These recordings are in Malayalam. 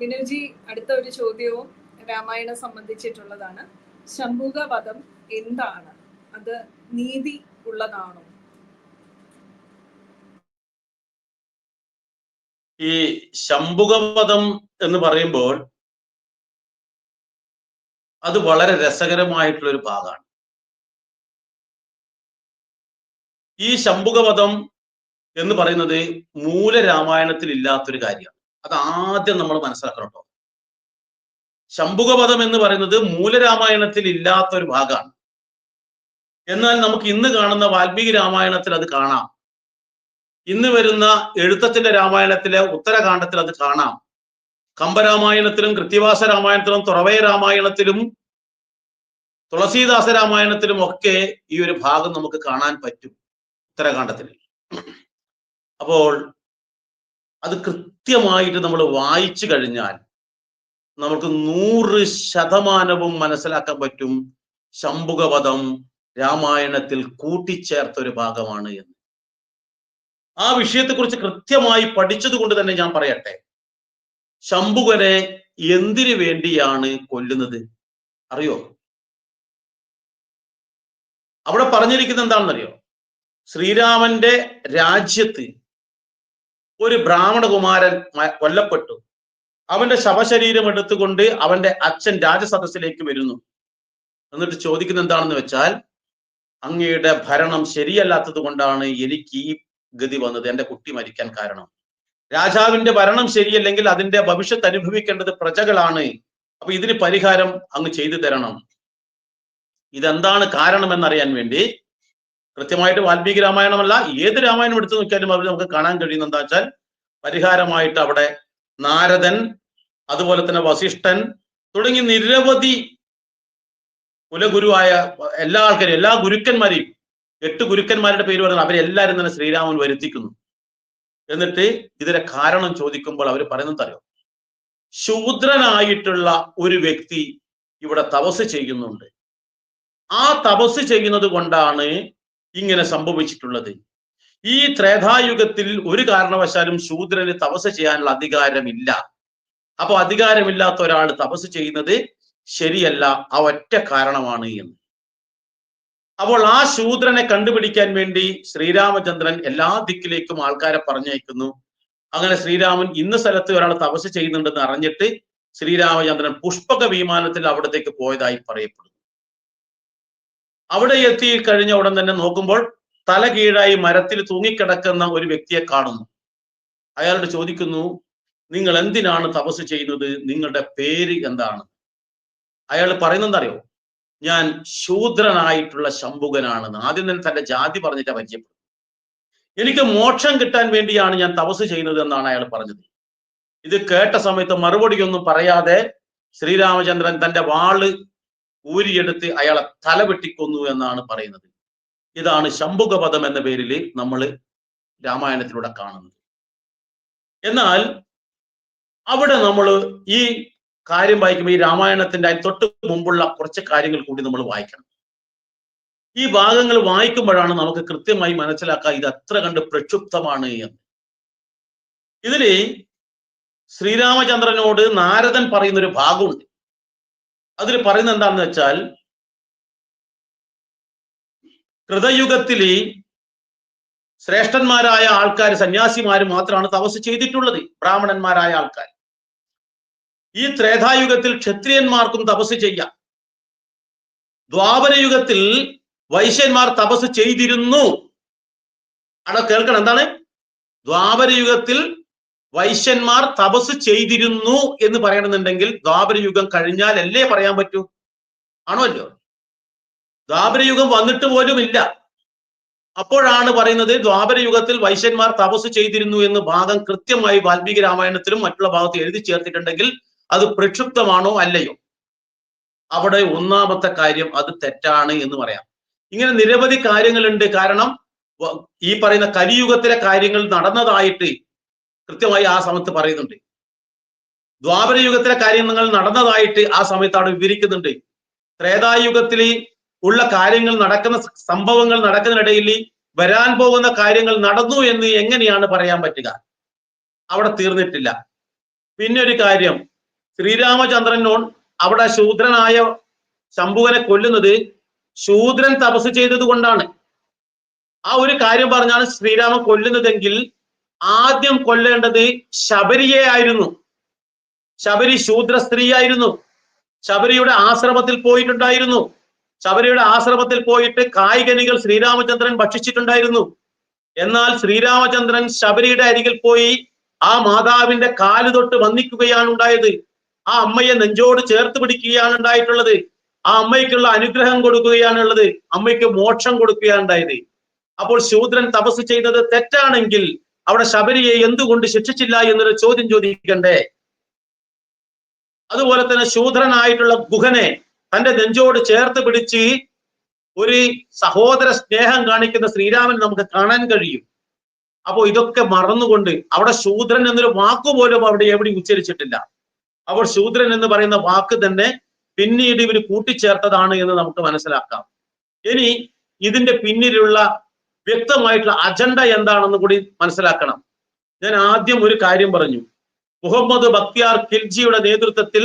വിനുജി അടുത്ത ഒരു ചോദ്യവും രാമായണം സംബന്ധിച്ചിട്ടുള്ളതാണ്. ശംഭുക വധം എന്താണ്? അത് നീതി ഉള്ളതാണോ? ഈ ശംഭുകവധം എന്ന് പറയുമ്പോൾ അത് വളരെ രസകരമായിട്ടുള്ള ഒരു ഭാഗമാണ്. ഈ ശംഭുകവധം എന്ന് പറയുന്നത് മൂലരാമായണത്തിൽ ഇല്ലാത്തൊരു കാര്യമാണ്. അത് ആദ്യം നമ്മൾ മനസ്സിലാക്കണം കേട്ടോ ശംഭുകവധം എന്ന് പറയുന്നത് മൂലരാമായണത്തിൽ ഇല്ലാത്ത ഒരു ഭാഗമാണ്. എന്നാൽ നമുക്ക് ഇന്ന് കാണുന്ന വാൽമീകി രാമായണത്തിൽ അത് കാണാം. ഇന്ന് വരുന്ന എഴുത്തച്ഛന്റെ രാമായണത്തിലെ ഉത്തരകാണ്ഡത്തിൽ അത് കാണാം. കമ്പരാമായണത്തിലും കൃത്യവാസ രാമായണത്തിലും തുറവയ രാമായണത്തിലും തുളസീദാസ രാമായണത്തിലും ഒക്കെ ഈ ഒരു ഭാഗം നമുക്ക് കാണാൻ പറ്റും ഉത്തരകാണ്ഡത്തിൽ. അപ്പോൾ അത് കൃത്യമായിട്ട് നമ്മൾ വായിച്ചു കഴിഞ്ഞാൽ നമുക്ക് നൂറ് ശതമാനവും മനസ്സിലാക്കാൻ പറ്റും ശംഭുകപദം രാമായണത്തിൽ കൂട്ടിച്ചേർത്ത ഒരു ഭാഗമാണ് എന്ന്. ആ വിഷയത്തെക്കുറിച്ച് കൃത്യമായി പഠിച്ചത് കൊണ്ട് തന്നെ ഞാൻ പറയട്ടെ. ശംഭുകനെ എന്തിനു വേണ്ടിയാണ് കൊല്ലുന്നത്? അറിയോ? അവിടെ പറഞ്ഞിരിക്കുന്നത് എന്താണെന്നറിയോ? ശ്രീരാമന്റെ രാജ്യത്ത് ഒരു ബ്രാഹ്മണകുമാരൻ കൊല്ലപ്പെട്ടു. അവന്റെ ശവശരീരം എടുത്തുകൊണ്ട് അവന്റെ അച്ഛൻ രാജസദസ്സിലേക്ക് വരുന്നു. എന്നിട്ട് ചോദിക്കുന്ന എന്താണെന്ന് വെച്ചാൽ അങ്ങയുടെ ഭരണം ശരിയല്ലാത്തത് കൊണ്ടാണ് എനിക്ക് ഈ ഗതി വന്നത്. എന്റെ കുട്ടി മരിക്കാൻ കാരണം. രാജാവിന്റെ ഭരണം ശരിയല്ലെങ്കിൽ അതിന്റെ ഭവിഷ്യത്ത് അനുഭവിക്കേണ്ടത് പ്രജകളാണ്. അപ്പൊ ഇതിന് പരിഹാരം അങ്ങ് ചെയ്തു തരണം. ഇതെന്താണ് കാരണം എന്നറിയാൻ വേണ്ടി കൃത്യമായിട്ട് വാൽമീകി രാമായണമല്ല ഏത് രാമായണം എടുത്തു നോക്കിയാലും അവർ നമുക്ക് കാണാൻ കഴിയുന്ന എന്താ വെച്ചാൽ പരിഹാരമായിട്ട് അവിടെ നാരദൻ അതുപോലെ തന്നെ വസിഷ്ഠൻ തുടങ്ങി നിരവധി കുലഗുരുവായ എല്ലാ ആൾക്കാരും എല്ലാ ഗുരുക്കന്മാരെയും എട്ട് ഗുരുക്കന്മാരുടെ പേര് പറഞ്ഞാൽ അവരെല്ലാരും തന്നെ ശ്രീരാമൻ വരുത്തിക്കുന്നു. എന്നിട്ട് ഇതിന്റെ കാരണം ചോദിക്കുമ്പോൾ അവർ പറയുന്നത് അറിയോ? ശൂദ്രനായിട്ടുള്ള ഒരു വ്യക്തി ഇവിടെ തപസ് ചെയ്യുന്നുണ്ട്. ആ തപസ് ചെയ്യുന്നത് കൊണ്ടാണ് ഇങ്ങനെ സംഭവിച്ചിട്ടുള്ളത്. ഈ ത്രേതായുഗത്തിൽ ഒരു കാരണവശാലും ശൂദ്രന് തപസ് ചെയ്യാനുള്ള അധികാരമില്ല. അപ്പൊ അധികാരമില്ലാത്ത ഒരാൾ തപസ് ചെയ്യുന്നത് ശരിയല്ല ആ ഒറ്റ കാരണമാണ് എന്ന്. അപ്പോൾ ആ ശൂദ്രനെ കണ്ടുപിടിക്കാൻ വേണ്ടി ശ്രീരാമചന്ദ്രൻ എല്ലാ ദിക്കിലേക്കും ആൾക്കാരെ പറഞ്ഞയക്കുന്നു. അങ്ങനെ ശ്രീരാമൻ ഇന്ന സ്ഥലത്ത് ഒരാൾ തപസ് ചെയ്യുന്നുണ്ടെന്ന് അറിഞ്ഞിട്ട് ശ്രീരാമചന്ദ്രൻ പുഷ്പക വിമാനത്തിൽ അവിടത്തേക്ക് പോയതായി പറയപ്പെടുന്നു. അവിടെ എത്തി കഴിഞ്ഞ ഉടൻ തന്നെ നോക്കുമ്പോൾ തല കീഴായി മരത്തിൽ തൂങ്ങിക്കിടക്കുന്ന ഒരു വ്യക്തിയെ കാണുന്നു. അയാളോട് ചോദിക്കുന്നു നിങ്ങൾ എന്തിനാണ് തപസ് ചെയ്യുന്നത്? നിങ്ങളുടെ പേര് എന്താണ്? അയാൾ പറയുന്നത് അറിയോ? ഞാൻ ശൂദ്രനായിട്ടുള്ള ശംഭുകനാണെന്ന്. ആദ്യം തന്നെ തന്റെ ജാതി പറഞ്ഞിട്ട് പരിചയപ്പെടും എനിക്ക് മോക്ഷം കിട്ടാൻ വേണ്ടിയാണ് ഞാൻ തപസ് ചെയ്യുന്നത് എന്നാണ് അയാൾ പറഞ്ഞത്. ഇത് കേട്ട സമയത്ത് മറുപടിയൊന്നും പറയാതെ ശ്രീരാമചന്ദ്രൻ തന്റെ വാൾ ഊരിയെടുത്ത് അയാളെ തല വെട്ടിക്കൊന്നു എന്നാണ് പറയുന്നത്. ഇതാണ് ശംഭുകപദം എന്ന പേരിൽ നമ്മൾ രാമായണത്തിലൂടെ കാണുന്നത്. എന്നാൽ അവിടെ നമ്മൾ ഈ കാര്യം വായിക്കുമ്പോൾ ഈ രാമായണത്തിന്റെ തൊട്ട് മുമ്പുള്ള കുറച്ച് കാര്യങ്ങൾ കൂടി നമ്മൾ വായിക്കണം. ഈ ഭാഗങ്ങൾ വായിക്കുമ്പോഴാണ് നമുക്ക് കൃത്യമായി മനസ്സിലാക്കുക ഇത് അത്ര കണ്ട് പ്രക്ഷുബ്ധമാണ് എന്ന്. ഇതിൽ ശ്രീരാമചന്ദ്രനോട് നാരദൻ പറയുന്ന ഒരു ഭാഗമുണ്ട്. അതിൽ പറയുന്നത് എന്താണെന്ന് വെച്ചാൽ കൃതയുഗത്തിൽ ശ്രേഷ്ഠന്മാരായ ആൾക്കാർ സന്യാസിമാര് മാത്രമാണ് തപസ് ചെയ്തിട്ടുള്ളത്. ബ്രാഹ്മണന്മാരായ ആൾക്കാർ ഈ ത്രേതായുഗത്തിൽ ക്ഷത്രിയന്മാർക്കും തപസ് ചെയ്യാം. ദ്വാപരയുഗത്തിൽ വൈശ്യന്മാർ തപസ് ചെയ്തിരുന്നു. അവിടെ കേൾക്കണം എന്താണ്? ദ്വാപരയുഗത്തിൽ വൈശ്യന്മാർ തപസ് ചെയ്തിരുന്നു എന്ന് പറയണമെന്നുണ്ടെങ്കിൽ ദ്വാപരയുഗം കഴിഞ്ഞാൽ അല്ലേ പറയാൻ പറ്റൂ? ആണോ അല്ലോ ദ്വാപരയുഗം വന്നിട്ട് പോലും ഇല്ല. അപ്പോഴാണ് പറയുന്നത് ദ്വാപരയുഗത്തിൽ വൈശ്യന്മാർ തപസ് ചെയ്തിരുന്നു എന്ന് ഭാഗം കൃത്യമായി വാൽമീകി രാമായണത്തിലും മറ്റുള്ള ഭാഗത്ത് എഴുതി ചേർത്തിട്ടുണ്ടെങ്കിൽ അത് പ്രക്ഷുബ്ധമാണോ അല്ലയോ? അവിടെ ഒന്നാമത്തെ കാര്യം അത് തെറ്റാണ് എന്ന് പറയാം. ഇങ്ങനെ നിരവധി കാര്യങ്ങളുണ്ട്. കാരണം ഈ പറയുന്ന കലിയുഗത്തിലെ കാര്യങ്ങൾ നടന്നതായിട്ട് കൃത്യമായി ആ സമയത്ത് പറയുന്നുണ്ട്. ദ്വാപര യുഗത്തിലെ കാര്യങ്ങൾ നടന്നതായിട്ട് ആ സമയത്താണ് വിവരിക്കുന്നുണ്ട്. ത്രേതായുഗത്തിൽ ഉള്ള കാര്യങ്ങൾ നടക്കുന്ന സംഭവങ്ങൾ നടക്കുന്നതിനിടയിൽ വരാൻ പോകുന്ന കാര്യങ്ങൾ നടന്നു എന്ന് എങ്ങനെയാണ് പറയാൻ പറ്റുക? അവിടെ തീർന്നിട്ടില്ല. പിന്നെ ഒരു കാര്യം ശ്രീരാമചന്ദ്രനോൺ അവിടെ ശൂദ്രനായ ശംഭുവനെ കൊല്ലുന്നത് ശൂദ്രൻ തപസ് ചെയ്തത് കൊണ്ടാണ് ആ ഒരു കാര്യം പറഞ്ഞാണ് ശ്രീരാമൻ കൊല്ലുന്നതെങ്കിൽ ആദ്യം കൊല്ലേണ്ടത് ശബരിയെ ആയിരുന്നു. ശബരി ശൂദ്ര സ്ത്രീയായിരുന്നു ശബരിയുടെ ആശ്രമത്തിൽ പോയിട്ടുണ്ടായിരുന്നു. ശബരിയുടെ ആശ്രമത്തിൽ പോയിട്ട് കായികനികൾ ശ്രീരാമചന്ദ്രൻ ഭക്ഷിച്ചിട്ടുണ്ടായിരുന്നു. എന്നാൽ ശ്രീരാമചന്ദ്രൻ ശബരിയുടെ അരികിൽ പോയി ആ മാതാവിന്റെ കാൽ തൊട്ട് വന്ദിക്കുകയാണ് ഉണ്ടായത്. ആ അമ്മയെ നെഞ്ചോട് ചേർത്ത് പിടിക്കുകയാണ് ഉണ്ടായിട്ടുള്ളത്. ആ അമ്മയ്ക്കുള്ള അനുഗ്രഹം കൊടുക്കുകയാണുള്ളത് അമ്മയ്ക്ക് മോക്ഷം കൊടുക്കുകയാണ് ഉണ്ടായത്. അപ്പോൾ ശൂദ്രൻ തപസ് ചെയ്തത് തെറ്റാണെങ്കിൽ അവിടെ ശബരിയെ എന്തുകൊണ്ട് ശിക്ഷിച്ചില്ല എന്നൊരു ചോദ്യം ചോദിക്കണ്ടേ? അതുപോലെ തന്നെ ശൂദ്രനായിട്ടുള്ള ഗുഹനെ തന്റെ നെഞ്ചോട് ചേർത്ത് പിടിച്ച് ഒരു സഹോദര സ്നേഹം കാണിക്കുന്ന ശ്രീരാമൻ നമുക്ക് കാണാൻ കഴിയും. അപ്പോ ഇതൊക്കെ മറന്നുകൊണ്ട് അവിടെ ശൂദ്രൻ എന്നൊരു വാക്ക് പോലും അവിടെ എവിടെ ഉച്ചരിച്ചിട്ടില്ല. അപ്പോൾ ശൂദ്രൻ എന്ന് പറയുന്ന വാക്ക് തന്നെ പിന്നീട് ഇവർ കൂട്ടിച്ചേർത്തതാണ് എന്ന് നമുക്ക് മനസ്സിലാക്കാം. ഇനി ഇതിന്റെ പിന്നിലുള്ള വ്യക്തമായിട്ടുള്ള അജണ്ട എന്താണെന്ന് കൂടി മനസ്സിലാക്കണം. ഞാൻ ആദ്യം ഒരു കാര്യം പറഞ്ഞു. മുഹമ്മദ് ബക്തിയാർ ഖിൽജിയുടെ നേതൃത്വത്തിൽ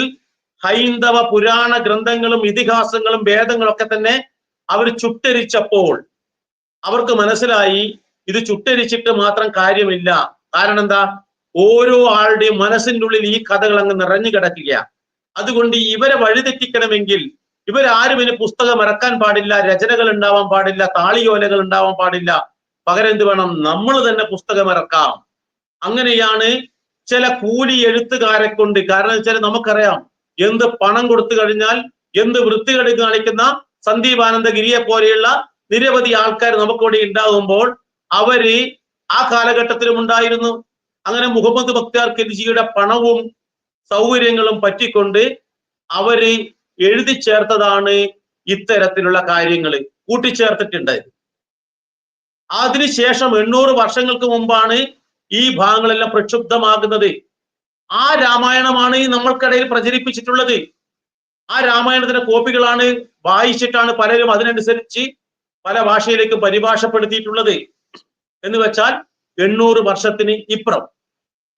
ഹൈന്ദവ പുരാണ ഗ്രന്ഥങ്ങളും ഇതിഹാസങ്ങളും വേദങ്ങളും ഒക്കെ തന്നെ അവർ ചുട്ടരിച്ചപ്പോൾ അവർക്ക് മനസ്സിലായി ഇത് ചുട്ടരിച്ചിട്ട് മാത്രം കാര്യമില്ല. കാരണം എന്താ? ഓരോ ആളുടെയും മനസ്സിന്റെ ഉള്ളിൽ ഈ കഥകൾ അങ്ങ് നിറഞ്ഞു കിടക്കുക അതുകൊണ്ട് ഇവരെ വഴിതെറ്റിക്കണമെങ്കിൽ ഇവരാരും ഇനി പുസ്തകം ഇറക്കാൻ പാടില്ല രചനകൾ ഉണ്ടാവാൻ പാടില്ല താളിയോലകൾ ഉണ്ടാവാൻ പാടില്ല. പകരം എന്ത് വേണം? നമ്മൾ തന്നെ പുസ്തകം ഇറക്കാം. അങ്ങനെയാണ് ചില കൂലി എഴുത്തുകാരെ കൊണ്ട് കാരണം വെച്ചാൽ നമുക്കറിയാം എന്ത് പണം കൊടുത്തു കഴിഞ്ഞാൽ എന്ത് വൃത്തികേട് കാണിക്കുന്ന സന്ദീപാനന്ദഗിരിയെ പോലെയുള്ള നിരവധി ആൾക്കാർ നമുക്കിവിടെ ഉണ്ടാകുമ്പോൾ അവർ ആ കാലഘട്ടത്തിലും ഉണ്ടായിരുന്നു. അങ്ങനെ മുഹമ്മദ് ബക്താർ ഖിൽജിയുടെ പണവും സൗകര്യങ്ങളും പറ്റിക്കൊണ്ട് അവർ എഴുതി ചേർത്തതാണ് ഇത്തരത്തിലുള്ള കാര്യങ്ങൾ കൂട്ടിച്ചേർത്തിട്ടുണ്ട്. അതിനുശേഷം എണ്ണൂറ് വർഷങ്ങൾക്ക് മുമ്പാണ് ഈ ഭാഗങ്ങളെല്ലാം പ്രക്ഷുബ്ധമാകുന്നത്. ആ രാമായണമാണ് നമ്മൾക്കിടയിൽ പ്രചരിപ്പിച്ചിട്ടുള്ളത്. ആ രാമായണത്തിന്റെ കോപ്പികളാണ് വായിച്ചിട്ടാണ് പലരും അതിനനുസരിച്ച് പല ഭാഷയിലേക്ക് പരിഭാഷപ്പെടുത്തിയിട്ടുള്ളത്. എന്ന് വെച്ചാൽ എണ്ണൂറ് വർഷത്തിന് ഇപ്പുറം.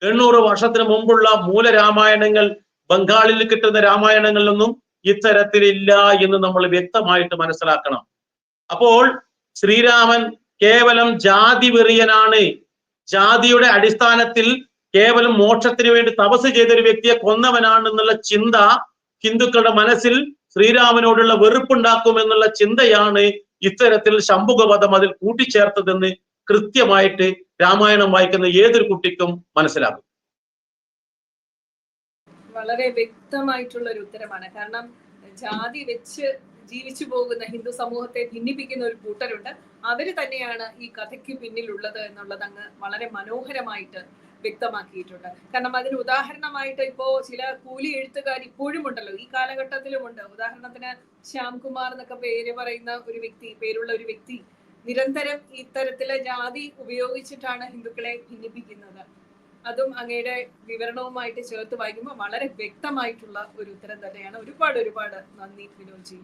എണ്ണൂറ് വർഷത്തിന് മുമ്പുള്ള മൂലരാമായണങ്ങൾ ബംഗാളിൽ കിട്ടുന്ന രാമായണങ്ങളിലൊന്നും ഇത്തരത്തിലില്ല എന്ന് നമ്മൾ വ്യക്തമായിട്ട് മനസ്സിലാക്കണം. അപ്പോൾ ശ്രീരാമൻ കേവലം ജാതി വെറിയനാണ്. ജാതിയുടെ അടിസ്ഥാനത്തിൽ കേവലം മോക്ഷത്തിന് വേണ്ടി തപസ് ചെയ്ത ഒരു വ്യക്തിയെ കൊന്നവനാണ് എന്നുള്ള ചിന്ത ഹിന്ദുക്കളുടെ മനസ്സിൽ ശ്രീരാമനോടുള്ള വെറുപ്പുണ്ടാക്കുമെന്നുള്ള ചിന്തയാണ് ഇത്തരത്തിൽ ശംഭുകവധം അതിൽ കൂട്ടിച്ചേർത്തതെന്ന് കൃത്യമായിട്ട് രാമായണം വായിക്കുന്ന ഏതൊരു കുട്ടിക്കും മനസ്സിലാകും. വളരെ വ്യക്തമായിട്ടുള്ള ഒരു ഉത്തരമാണ്. കാരണം ജാതി വെച്ച് ജീവിച്ചു പോകുന്ന ഹിന്ദു സമൂഹത്തെ ഭിന്നിപ്പിക്കുന്ന ഒരു കൂട്ടരുണ്ട്. അവർ തന്നെയാണ് ഈ കഥയ്ക്ക് പിന്നിലുള്ളത് എന്നുള്ളത് അങ്ങ് വളരെ മനോഹരമായിട്ട് വ്യക്തമാക്കിയിട്ടുണ്ട്. കാരണം അതിന് ഉദാഹരണമായിട്ട് ഇപ്പോ ചില കൂലി എഴുത്തുകാർ ഇപ്പോഴും ഉണ്ടല്ലോ ഈ കാലഘട്ടത്തിലും ഉണ്ട്. ഉദാഹരണത്തിന് ശ്യാംകുമാർ എന്നൊക്കെ പേര് പറയുന്ന ഒരു വ്യക്തി പേരുള്ള ഒരു വ്യക്തി നിരന്തരം ഇത്തരത്തിലെ ജാതി ഉപയോഗിച്ചിട്ടാണ് ഹിന്ദുക്കളെ ഭിന്നിപ്പിക്കുന്നത്. അതും അങ്ങയുടെ വിവരണവുമായിട്ട് ചേർത്ത് വായിക്കുമ്പോൾ വളരെ വ്യക്തമായിട്ടുള്ള ഒരു ഉത്തരം തന്നെയാണ്. ഒരുപാട് ഒരുപാട് നന്ദി വിനോദ്ജി